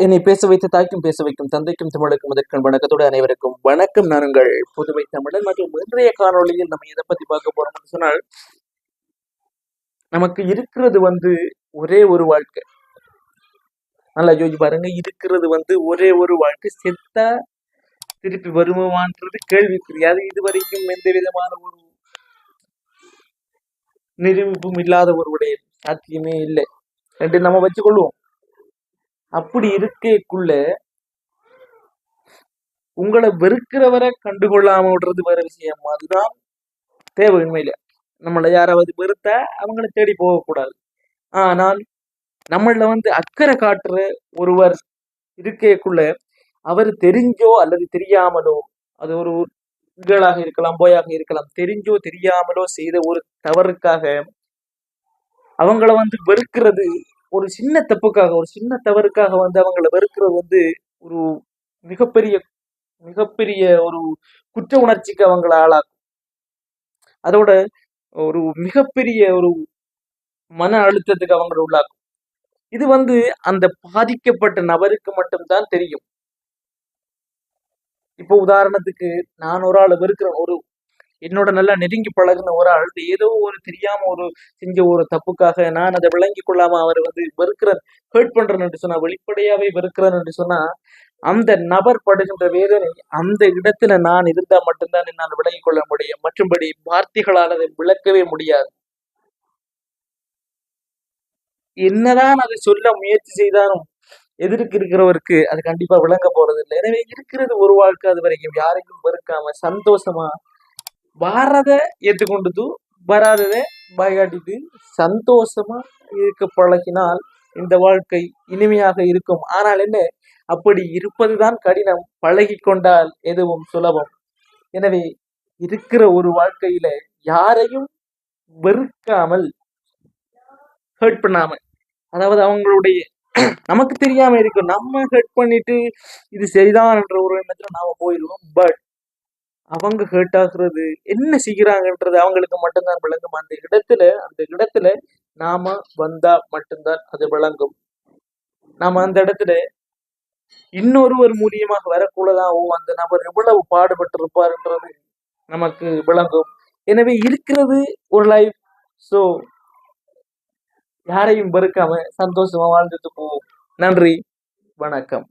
என்னை பேச வைத்து தாய்க்கும் பேச வைக்கும் தந்தைக்கும் தமிழுக்கும் அதற்கும் வணக்கத்தோடு அனைவருக்கும் வணக்கம். நான் புதுவை தமிழன் மற்றும் இன்றைய காணொலியில் நம்ம எதை பத்தி பார்க்க போறோம்னு சொன்னால் நமக்கு இருக்கிறது வந்து ஒரே ஒரு வாழ்க்கை. நல்லா யோசிச்சு பாருங்க. இருக்கிறது வந்து ஒரே ஒரு வாழ்க்கை. செத்தா திருப்பி வருமான்றது கேள்விக்குரியாது இதுவரைக்கும் எந்த விதமான ஒரு நிரூபிப்பும் இல்லாத ஒருவருடைய சாத்தியமே இல்லை. என்று நம்ம வச்சுக்கொள்வோம். அப்படி இருக்கக்குள்ள உங்களை வெறுக்கிறவரை கண்டுகொள்ளாம விடுறது வேற விஷயம். அதுதான் தேவை உண்மையில நம்மளை யாராவது வெறுத்தா அவங்கள தேடி போகக்கூடாது. ஆனால் நம்மள வந்து அக்கறை காட்டுற ஒருவர் இருக்கக்குள்ள அவர் தெரிஞ்சோ அல்லது தெரியாமலோ அது ஒரு உங்களாக இருக்கலாம் போயாக இருக்கலாம் தெரிஞ்சோ தெரியாமலோ செய்த ஒரு தவறுக்காக அவங்கள வந்து வெறுக்கிறது ஒரு சின்ன தப்புக்காக ஒரு சின்ன தவறுக்காக வந்து அவங்கள வெறுக்கிறது வந்து ஒரு மிகப்பெரிய மிகப்பெரிய ஒரு குற்ற உணர்ச்சிக்கு அவங்கள ஆளாக்கும். அதோட ஒரு மிகப்பெரிய ஒரு மன அழுத்தத்துக்கு அவங்கள உள்ளாக்கும். இது வந்து அந்த பாதிக்கப்பட்ட நபருக்கு மட்டும்தான் தெரியும். இப்போ உதாரணத்துக்கு நான் ஒரு ஆளை வெறுக்கிறேன் ஒரு என்னோட நல்லா நெருங்கி பழகின ஒரு ஆள் ஏதோ ஒரு தெரியாம ஒரு செஞ்ச ஒரு தப்புக்காக நான் அதை விளங்கி கொள்ளாம அவர் வந்து வெறுக்கிறேன் ஹேர்ட் பண்றேன் என்று சொன்னா வெளிப்படையாவே வெறுக்கிறேன் என்று சொன்னா அந்த நபர் படுகின்ற வேதனை அந்த இடத்துல நான் இருந்தா மட்டும்தான் என்னால் விளங்கிக் கொள்ள முடியும். மற்றும்படி வார்த்தைகளால் அதை விளக்கவே முடியாது. என்னதான் அதை சொல்ல முயற்சி செய்தாலும் எதிர்க்கு இருக்கிறவருக்கு அது கண்டிப்பா விளங்க போறது இல்லை எனவே இருக்கிறது ஒரு வாழ்க்கை அது வரைக்கும் யாரையும் வெறுக்காம சந்தோஷமா வாரத ஏற்றுக்கொண்டது வராததை பயகாட்டிட்டு சந்தோஷமா இருக்க பழகினால் இந்த வாழ்க்கை இனிமையாக இருக்கும். ஆனால் என்ன? அப்படி இருப்பதுதான் கடினம். பழகி கொண்டால் எதுவும் சுலபம். எனவே இருக்கிற ஒரு வாழ்க்கையில யாரையும் வெறுக்காமல் ஹர்ட் பண்ணாம அதாவது அவங்களுடைய நமக்கு தெரியாம இருக்கும். நம்ம ஹர்ட் பண்ணிட்டு இது சரிதான் என்ற ஒரு எண்ணத்துல நாம போயிடுவோம் பட் அவங்க ஹேர்ட் ஆகுறது என்ன செய்கிறாங்கன்றது அவங்களுக்கு மட்டும்தான் விளங்கும். அந்த இடத்துல அந்த இடத்துல நாம வந்தா மட்டும்தான் அது விளங்கும். நாம அந்த இடத்துல இன்னொருவர் மூலியமாக வரக்கூடதான் ஓ அந்த நபர் எவ்வளவு பாடுபட்டிருப்பார்ன்றது நமக்கு விளங்கும். எனவே இருக்கிறது ஒரு லைஃப் ஸோ யாரையும் வெறுக்காம சந்தோஷமா வாழ்ந்துட்டு போவோம். நன்றி வணக்கம்.